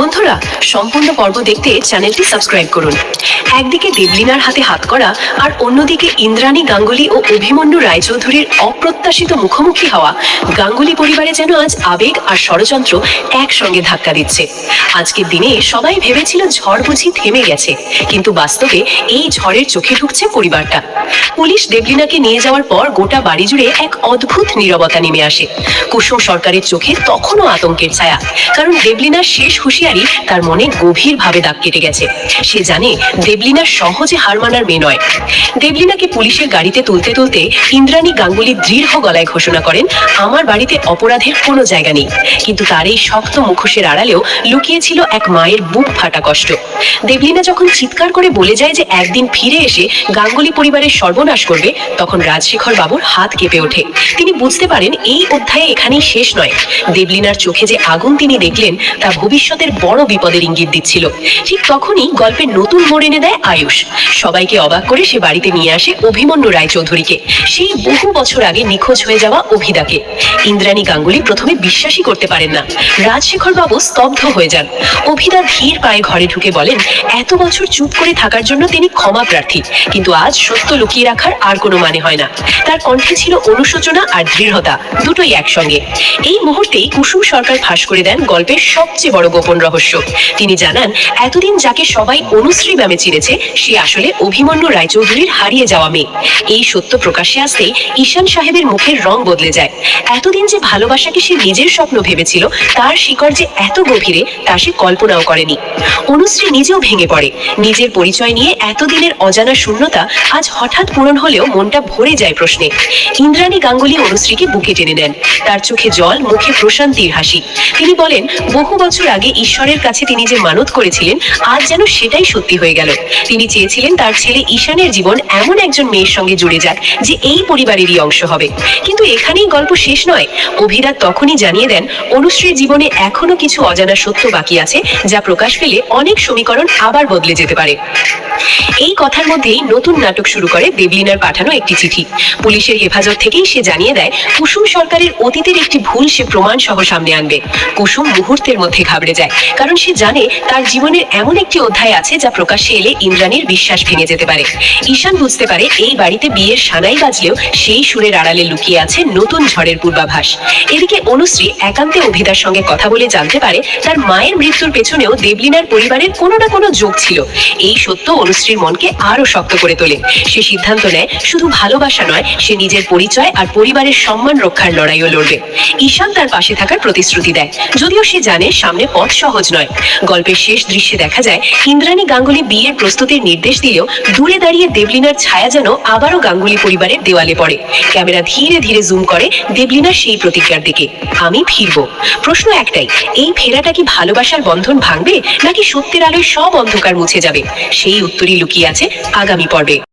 뭔 বন্ধুরা, সম্পূর্ণ পর্ব দেখতে চ্যানেলটি সাবস্ক্রাইব করুন। একদিকে দেবলিনার হাতে হাত করা, আর অন্যদিকে ইন্দ্রাণী, গাঙ্গুলি ও অভিমন্যু রায়চৌধুরীর অপ্রত্যাশিত মুখোমুখি হওয়া। গাঙ্গুলি পরিবারে যেন আজ আবেগ আর ষড়যন্ত্র একসঙ্গে ধাক্কা দিচ্ছে। আজকের দিনে সবাই ভেবেছিল ঝড় বুঝি থেমে গেছে, কিন্তু বাস্তবে এই ঝড়ের চোখে ঢুকছে পরিবারটা। পুলিশ দেবলিনাকে নিয়ে যাওয়ার পর গোটা বাড়ি জুড়ে এক অদ্ভুত নীরবতা নেমে আসে। কুসুম সরকারের চোখে তখনও আতঙ্কের ছায়া, কারণ দেবলিনার শেষ হুঁশিয়ারি তার মনে গভীরভাবে দাগ কেটে গেছে। সে জানে দেবলিনা সহজে হার মানার মেয়ে নয়। দেবলিনাকে পুলিশের গাড়িতে তুলতে তুলতে ইন্দ্রাণী গাঙ্গুলি দৃঢ় গলায় ঘোষণা করেন, আমার বাড়িতে অপরাধের কোনো জায়গা নেই। কিন্তু তার এই শক্ত মুখোশের আড়ালেও লুকিয়েছিল এক মায়ের বুক ফাটা কষ্ট। দেবলিনা যখন চিৎকার করে বলে যায় যে একদিন ফিরে এসে গাঙ্গুলি পরিবারের সর্বনাশ করবে, তখন রাজশেখর বাবুর হাত কেঁপে ওঠে। তিনি বুঝতে পারেন এই অধ্যায়ে এখানেই শেষ নয়। দেবলিনার চোখে যে আগুন তিনি দেখলেন, তা ভবিষ্যতের বড় বিপদের ইঙ্গিত দিচ্ছিল। ঠিক তখনই গল্পের নতুন মোড় এনে দেয় আয়ুষ। সবাইকে অবাক করে সে বাড়িতে নিয়ে আসে অভিমন্যু রায়চৌধুরীকে। সেই বহু বছর আগে নিখোঁজ হয়ে যাওয়া অভিদাকে। ইন্দ্রাণী গাঙ্গুলি প্রথমে বিশ্বাসই করতে পারেন না। রাজশেখর বাবু স্তব্ধ হয়ে যান। অভিদা ধীর পায়ে ঘরে ঢুকে বলেন, এত বছর চুপ করে থাকার জন্য তিনি ক্ষমা প্রার্থী, কিন্তু আজ সত্য লুকিয়ে রাখার আর কোনো মানে হয় না। তার কণ্ঠে ছিল অনুশোচনা আর দৃঢ়তা, দুটোই একসঙ্গে। এই মুহূর্তেই কুসুম সরকার ফাঁস করে দেন গল্পের সবচেয়ে বড় গোপন রহস্য। তিনি জানান, এতদিন যাকে সবাই অনুশ্রী ব্যামে চিনেছে, সে আসলে অভিমন্যু রায়চৌধুরীর হারিয়ে যাওয়া মেয়ে। এই সত্য প্রকাশ্যে আসতেই ঈশান সাহেবের মুখের রং বদলে যায়। এতদিন যে ভালোবাসাকে সে নিজের স্বপ্ন ভেবেছিল, তার শিকড় যে এত গভীরে, তা সে কল্পনাও করেনি। অনুশ্রী নিজেও ভেঙে পড়ে। নিজের পরিচয় নিয়ে এতদিনের অজানা শূন্যতা আজ হঠাৎ পূরণ হলেও মনটা ভরে যায় প্রশ্নে। ইন্দ্রাণী গাঙ্গুলি অনুশ্রীকে বুকে টেনে নেন। তার চোখে জল, মুখে প্রশান্তির হাসি। তিনি বলেন, বহু বছর আগে ঈশ্বরের কাছে তিনি যে মানত করেছিলেন, আজ যেন সেটাই সত্যি হয়ে গেল। তিনি চেয়েছিলেন তার ছেলে ঈশানের জীবন এমন একজন মেয়ের সঙ্গে জুড়ে যাক যে এই পরিবারেরই অংশ হবে। কিন্তু এখানেই গল্প শেষ নয়। অভিরাত তখনই জানিয়ে দেন, অনুশ্রীর জীবনে এখনও কিছু অজানা সত্য বাকি আছে, যা প্রকাশ পেলে অনেক সমীকরণ আবার বদলে যেতে পারে। এই কথার মধ্যেই নতুন নাটক শুরু করে দেবলিনার পাঠানো একটি চিঠি। পুলিশের হেফাজত থেকেই সে জানিয়ে দেয়, কুসুম সরকারের অতীতের একটি ভুল সে প্রমাণ সহ সামনে আনবে। কুসুম মুহূর্তের মধ্যে ঘাবড়ে যায়, কারণ সে জানে তার জীবনের এমন একটি অধ্যায় আছে যা প্রকাশ্যে এলে ইন্দ্রাণীর বিশ্বাস ভেঙে যেতে পারে। ঈশান বুঝতে পারে এই বাড়িতে বিয়ের সানাই বাজলেও সেই সুরের আড়ালে লুকিয়ে আছে নতুন ঝড়ের পূর্বাভাস। এদিকে অনুশ্রী একান্তে অভিদার সঙ্গে কথা বলে জানতে পারে তার মায়ের মৃত্যুর পেছনেও দেবলিনার পরিবারের কোনো না কোনো যোগ ছিল। এই সত্য অনুশ্রীর মনকে আরও শক্ত করে তোলে। সে সিদ্ধান্ত নেয়, শুধু ভালোবাসা নয়, সে নিজের পরিচয় আর পরিবারের সম্মান রক্ষার লড়াইও লড়বে। ঈশান তার পাশে থাকার প্রতিশ্রুতি দেয়। যদিও সে জানে সামনে পথ সহজ নয়। গল্পের শেষ দৃশ্যে দেখা যায়, ইন্দ্রাণী গাঙ্গুলি বিয়ের প্রস্তুতির নির্দেশ দিলেও দূরে দাঁড়িয়ে দেবলিনার ছায়া যেন আবারও গাঙ্গুলি পরিবারের দেওয়ালে পড়ে। ক্যামেরা ধীরে ধীরে জুম করে দেবলিনার সেই প্রতিজ্ঞার দিকে। আমি ফিরব। প্রশ্ন একটাই, এই ফেরাটা কি ভালোবাসার বন্ধন ভাঙবে নাকি সত্যের আলোয় সব অন্ধকার মুছে যাবে? সেই উত্তরই লুকিয়ে আছে আগামী পর্বে।